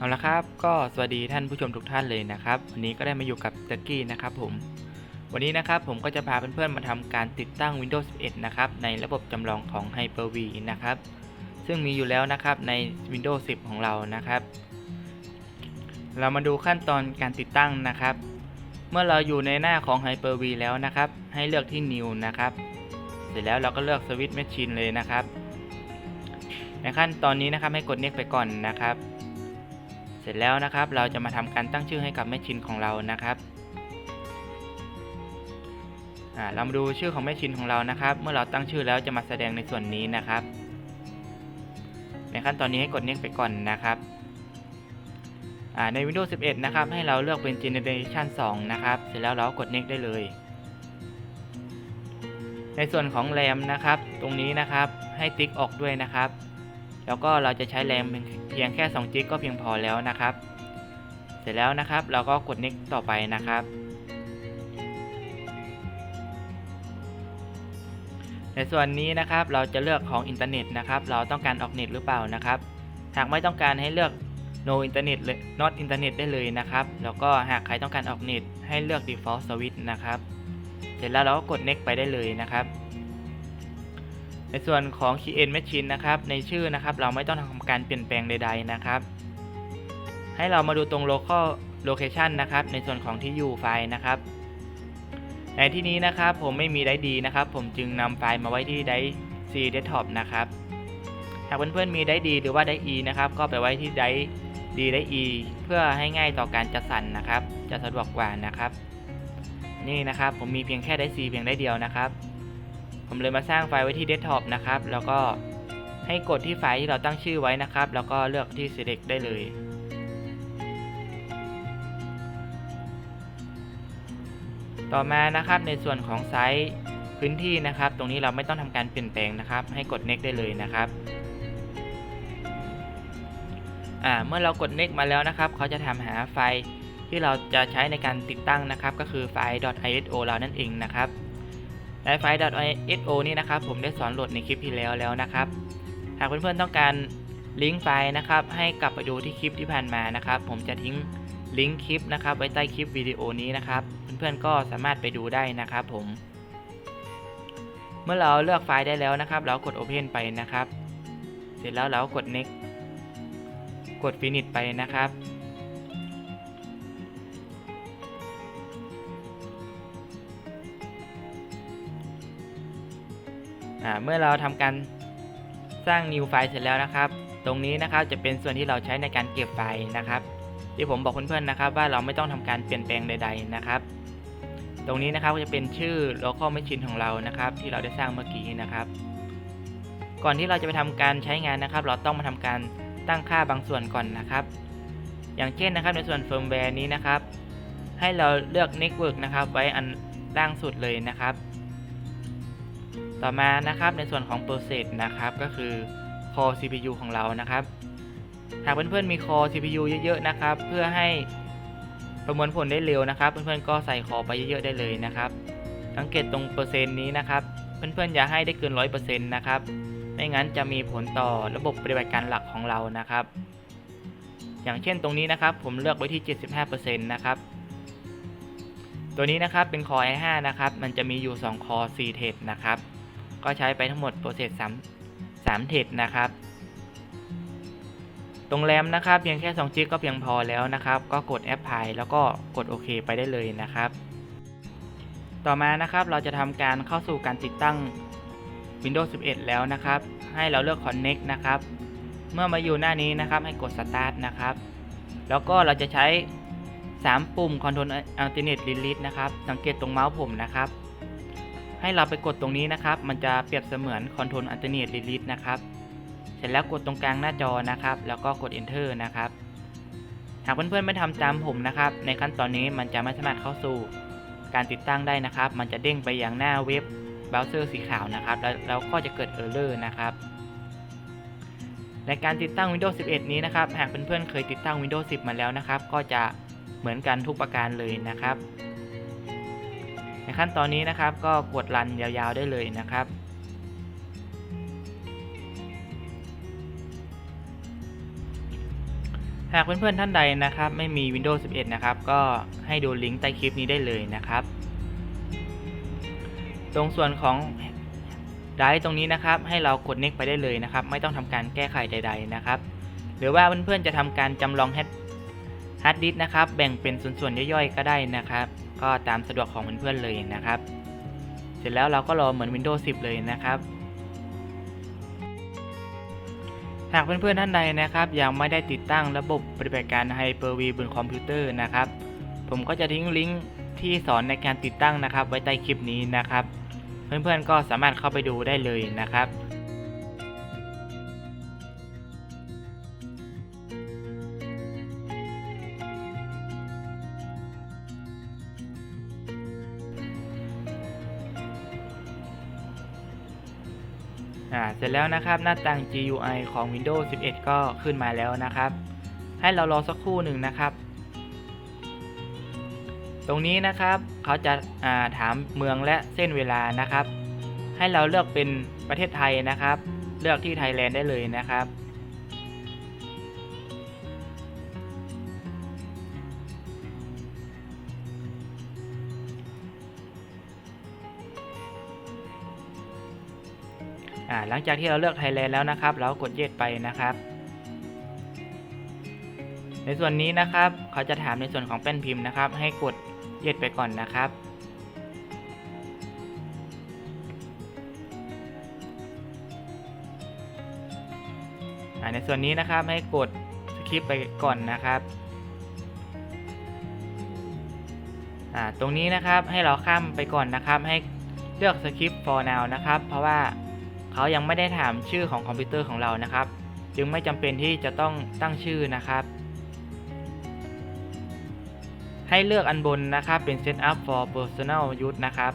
เอาละครับ ก็สวัสดีท่านผู้ชมทุกท่านเลยนะครับ วันนี้ก็ได้มาอยู่กับตะกี้นะครับผม วันนี้นะครับผมก็จะพาเพื่อนๆมาทำการติดตั้ง Windows 11 นะครับ ในระบบจำลองของ Hyper-V นะครับ ซึ่งมีอยู่แล้วนะครับใน Windows 10 ของเรานะครับ เรามาดูขั้นตอนการติดตั้งนะครับ เมื่อเราอยู่ในหน้าของ Hyper-V แล้วนะครับ ให้เลือกที่ New นะครับ เสร็จแล้วเราก็เลือก Switch Machine เลยนะครับ ในขั้นตอนนี้นะครับให้กด Next ไปก่อนนะครับ เสร็จแล้วนะครับ เราจะมาทำการตั้งชื่อให้กับแมชชีนของเรานะครับเรามาดูชื่อของแมชชีนของเรานะครับ เมื่อเราตั้งชื่อแล้วจะมาแสดงในส่วนนี้นะครับ ในขั้นตอนนี้ให้กด next ไปก่อนนะครับใน Windows 11 นะครับ ให้เราเลือกเป็น Generation 2 นะครับ เสร็จแล้วเรากด next ได้เลย ในส่วนของ RAM นะครับ ตรงนี้นะครับ ให้ติ๊กออกด้วยนะครับ แล้วก็เราจะใช้แรมเพียงแค่2 g ก็เพียงพอแล้วนะครับ เสร็จแล้วนะครับ เราก็กด next ต่อไปนะครับ ในส่วนนี้นะครับเราจะเลือกของอินเทอร์เน็ตนะครับ เราต้องการออกเน็ตหรือเปล่านะครับ หากไม่ต้องการให้เลือก no internet เลย not internet ได้เลยนะครับ แล้วก็หากใครต้องการออกเน็ตให้เลือก default switch นะครับ เสร็จแล้วเราก็กด next ไปได้เลยนะครับ ในส่วนของ Keyend Machine นะครับ ในชื่อนะครับ เราไม่ต้องทำการเปลี่ยนแปลงใด ๆนะครับ ให้เรามาดูตรง local location นะครับ ในส่วนของที่อยู่ไฟล์นะครับ ในที่นี้นะครับผมไม่มีไดดีนะครับ ผมจึงนำไฟล์มาไว้ที่ได C Desktop นะครับ หากเพื่อนๆมีไดดีหรือว่าได E นะครับ ก็ไปไว้ที่ไดดีได E เพื่อให้ง่ายต่อการจัดสรรนะครับ จะสะดวกกว่านะครับ นี่นะครับผมมีเพียงแค่ได C เพียงไดเดียวนะครับ ผมเลยมาสร้างไฟล์ไว้ที่เดสก์ท็อปนะครับ แล้วก็ให้กดที่ไฟล์ที่เราตั้งชื่อไว้นะครับ แล้วก็เลือกที่ select ได้เลย ต่อมานะครับในส่วนของไซส์พื้นที่นะครับ ตรงนี้เราไม่ต้องทำการเปลี่ยนแปลงนะครับ ให้กด next ได้เลยนะครับอ่าเมื่อเรากด next มาแล้วนะครับ เขาจะทำหาไฟล์ที่เราจะใช้ในการติดตั้งนะครับ ก็คือไฟล์ .iso เรานั่นเองนะครับ ไฟล์ .iso นี่นะครับผมได้สอนโหลดในคลิปที่แล้วแล้วนะครับ หากเพื่อนๆต้องการลิงก์ไฟล์นะครับให้กลับไปดูที่คลิปที่ผ่านมานะครับ ผมจะทิ้งลิงก์คลิปนะครับไว้ใต้คลิปวิดีโอนี้นะครับเพื่อนๆก็สามารถไปดูได้นะครับผม เมื่อเราเลือกไฟล์ได้แล้วนะครับ เรากด Open ไปนะครับ เสร็จแล้วเรากด Next กด Finish ไปนะครับ เมื่อเราทำการสร้าง new ไฟล์เสร็จแล้วนะครับ ตรงนี้นะครับจะเป็นส่วนที่เราใช้ในการเก็บไฟล์นะครับ ที่ผมบอกเพื่อนๆนะครับ ว่าเราไม่ต้องทำการเปลี่ยนแปลงใด ๆนะครับ ตรงนี้นะครับก็จะเป็นชื่อ local machine ของเรานะครับ ที่เราได้สร้างเมื่อกี้นะครับ ก่อนที่เราจะไปทำการใช้งานนะครับ เราต้องมาทำการตั้งค่าบางส่วนก่อนนะครับ อย่างเช่นนะครับในส่วน firmware นี้นะครับ ให้เราเลือก network นะครับ ไว้อันล่างสุดเลยนะครับ ต่อมานะครับในส่วนของ process นะครับก็คือ core CPU ของเรานะครับ หากเพื่อนๆมี core CPU เยอะๆนะครับ เพื่อให้ประมวลผลได้เร็วนะครับ เพื่อนๆก็ใส่ core ไปเยอะๆได้เลยนะครับสังเกตตรงเปอร์เซ็นต์นี้นะครับ เพื่อนๆอย่าให้ได้เกิน100%นะครับไม่งั้นจะมีผลต่อระบบปฏิบัติการหลักของเรานะครับ อย่างเช่นตรงนี้นะครับ ผมเลือกไว้ที่ 75%นะครับตัวนี้นะครับเป็น Core i5 นะครับ มันจะมีอยู่2 Core 4เทรดนะครับ ก็ใช้ไปทั้งหมดโปรเซส3 3เทรดนะครับตรงแรมนะครับเพียงแค่2 g ก็เพียงพอแล้วนะครับ ก็กด Apply แล้วก็กดโอเคไปได้เลยนะครับ ต่อมานะครับเราจะทำการเข้าสู่การติดตั้ง Windows 11 แล้วนะครับ ให้เราเลือก Connect นะครับ เมื่อมาอยู่หน้านี้นะครับให้กด Start นะครับ แล้วก็เราจะใช้ 3 ปุ่ม Control Alternate Release นะครับ สังเกตตรงเมาส์ผมนะครับ ให้เราไปกดตรงนี้นะครับ มันจะเปรียบเสมือน Control Alternate Release นะครับ เสร็จแล้วกดตรงกลางหน้าจอนะครับ แล้วก็กด Enter นะครับ หากเพื่อนๆไม่ทำตามผมนะครับ ในขั้นตอนนี้มันจะไม่สามารถเข้าสู่การติดตั้งได้นะครับ มันจะเด้งไปยังหน้าเว็บเบราว์เซอร์สีขาวนะครับแล้วแล้วก็จะเกิด Error นะครับในการติดตั้ง Windows 11 นี้นะครับ หากเพื่อนๆเคยติดตั้ง Windows 10 มาแล้วนะครับ ก็จะเหมือนกันทุกประการเลยนะครับ ในขั้นตอนนี้นะครับก็กดรันยาวๆได้เลยนะครับ หากเพื่อนๆท่านใดนะครับ ไม่มี Windows 11 นะครับ ก็ให้ดูลิงก์ใต้คลิปนี้ได้เลยนะครับ ตรงส่วนของไดร์ตรงนี้นะครับ ให้เรากด next ไปได้เลยนะครับ ไม่ต้องทำการแก้ไขใด ๆนะครับ หรือว่าเพื่อนๆจะทำการจำลองฮาร์ดดิสก์นะครับแบ่งเป็นส่วนๆย่อยๆ ก็ได้นะครับ ก็ตามสะดวกของเพื่อนๆเลยนะครับ เสร็จแล้วเราก็รอเหมือน Windows 10 เลยนะครับ หากเพื่อนๆท่านใดนะครับ ยังไม่ได้ติดตั้งระบบปฏิบัติการ Hyper-V บนคอมพิวเตอร์นะครับ ผมก็จะทิ้งลิงก์ที่สอนในการติดตั้งนะครับ ไว้ใต้คลิปนี้นะครับ เพื่อนๆก็สามารถเข้าไปดูได้เลยนะครับ เสร็จแล้วนะครับ หน้าต่าง GUI ของ Windows 11 ก็ขึ้นมาแล้วนะครับ ให้เรารอสักครู่หนึ่งนะครับ ตรงนี้นะครับเขาจะาถามเมืองและเส้นเวลานะครับ ให้เราเลือกเป็นประเทศไทยนะครับ เลือกที่ไทยแลนด์ได้เลยนะครับ อ่าหลังจากที่เราเลือกไทยแลนด์แล้วนะครับ เรากดเยสไปนะครับ ในส่วนนี้นะครับเขาจะถามในส่วนของแป้นพิมพ์นะครับ ให้กดเยสไปก่อนนะครับในส่วนนี้นะครับให้กดสคริปไปก่อนนะครับตรงนี้นะครับให้เราข้ามไปก่อนนะครับ ให้เลือก skip for now นะครับ เพราะว่า เขายังไม่ได้ถามชื่อของคอมพิวเตอร์ของเรานะครับ จึงไม่จำเป็นที่จะต้องตั้งชื่อนะครับ ให้เลือกอันบนนะครับเป็น set up for personal use นะครับ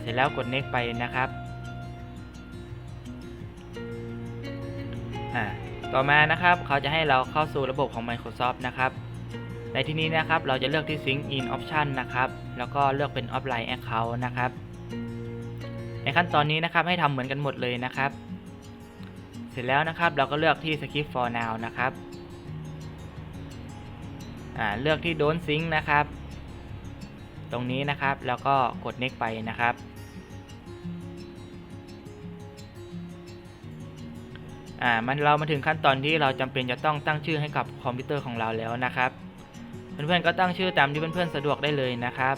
เสร็จแล้วกด next ไปนะครับต่อมานะครับเขาจะให้เราเข้าสู่ระบบของ Microsoft นะครับ ในที่นี้นะครับเราจะเลือกที่ Sync in Option นะครับ แล้วก็เลือกเป็น Offline Account นะครับ ในขั้นตอนนี้นะครับให้ทำเหมือนกันหมดเลยนะครับ เสร็จแล้วนะครับเราก็เลือกที่ Skip for now นะครับอ่าเลือกที่ Don't Sync นะครับ ตรงนี้นะครับแล้วก็กด Next ไปนะครับอ่ามันเรามาถึงขั้นตอนที่เราจำเป็นจะต้องตั้งชื่อให้กับคอมพิวเตอร์ของเราแล้วนะครับ เพื่อนๆก็ตั้งชื่อตามที่เพื่อนๆสะดวกได้เลยนะครับ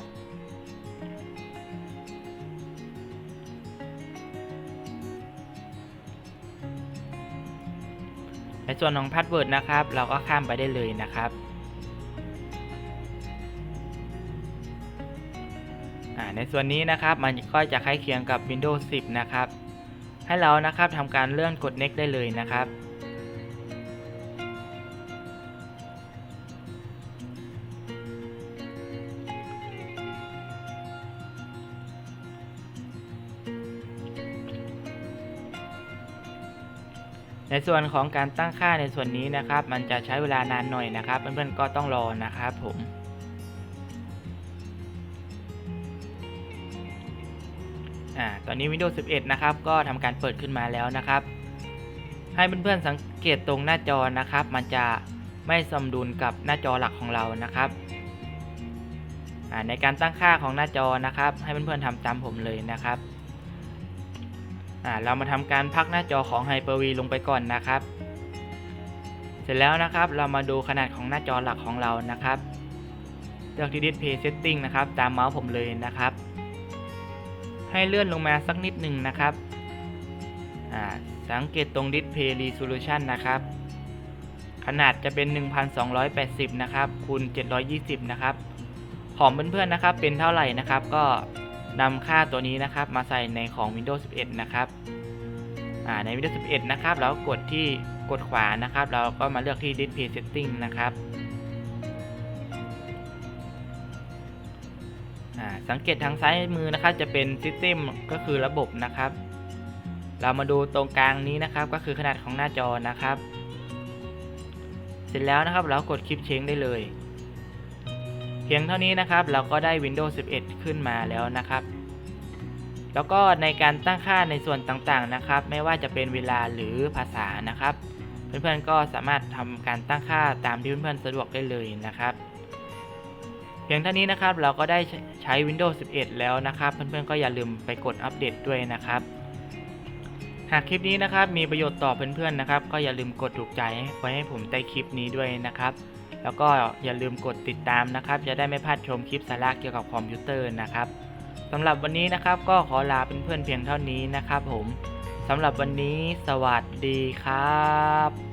ในส่วนของพาสเวิร์ดนะครับ เราก็ข้ามไปได้เลยนะครับอ่าในส่วนนี้นะครับมันก็จะคล้ายเคียงกับ Windows 10 นะครับ ให้เรานะครับทำการเลื่อนกด next ได้เลยนะครับ ส่วนของการตั้งค่าในส่วนนี้นะครับ มันจะใช้เวลานานหน่อยนะครับ เพื่อนๆก็ต้องรอนะครับผมอ่าตอนนี้ Windows 11 นะครับ ก็ทำการเปิดขึ้นมาแล้วนะครับ ให้เพื่อนๆสังเกตตรงหน้าจอนะครับ มันจะไม่สมดุลกับหน้าจอหลักของเรานะครับอ่าในการตั้งค่าของหน้าจอนะครับ ให้เพื่อนๆทำตามผมเลยนะครับ อ่าเรามาทำการพักหน้าจอของ Hyper-V ลงไปก่อนนะครับ เสร็จแล้วนะครับเรามาดูขนาดของหน้าจอหลักของเรานะครับเลือกที่ Display Setting นะครับตามเมาส์ผมเลยนะครับ ให้เลื่อนลงมาสักนิดหนึ่งนะครับอ่าสังเกตตรง Display Resolution นะครับ ขนาดจะเป็น 1280 นะครับคูณ720 นะครับ ของเพื่อนๆนะครับเป็นเท่าไหร่นะครับก็ นำค่าตัวนี้นะครับ มาใส่ในของ Windows 11 นะครับใน Windows 11 นะครับ เรากดที่กดขวานะครับ เราก็มาเลือกที่ Display Setting นะครับสังเกตทางซ้ายมือนะครับ จะเป็น System ก็คือระบบนะครับ เรามาดูตรงกลางนี้นะครับ ก็คือขนาดของหน้าจอนะครับ เสร็จแล้วนะครับ เรากดคลิปเช้งได้เลย เพียงเท่านี้นะครับ เราก็ได้ Windows 11 ขึ้นมาแล้วนะครับ แล้วก็ในการตั้งค่าในส่วนต่างๆนะครับ ไม่ว่าจะเป็นเวลาหรือภาษานะครับ เพื่อนๆก็สามารถทำการตั้งค่าตามที่เพื่อนๆสะดวกได้เลยนะครับ เพียงเท่านี้นะครับเราก็ได้ใช้ Windows 11 แล้วนะครับ เพื่อนๆก็อย่าลืมไปกดอัปเดตด้วยนะครับหากคลิปนี้นะครับมีประโยชน์ต่อเพื่อนๆนะครับ ก็อย่าลืมกดถูกใจไว้ให้ผมใต้คลิปนี้ด้วยนะครับ แล้วก็อย่าลืมกดติดตามนะครับ จะได้ไม่พลาดชมคลิปสาระเกี่ยวกับคอมพิวเตอร์นะครับสำหรับวันนี้นะครับก็ขอลาเพื่อนๆเพียงเท่านี้นะครับผมสำหรับวันนี้สวัสดีครับ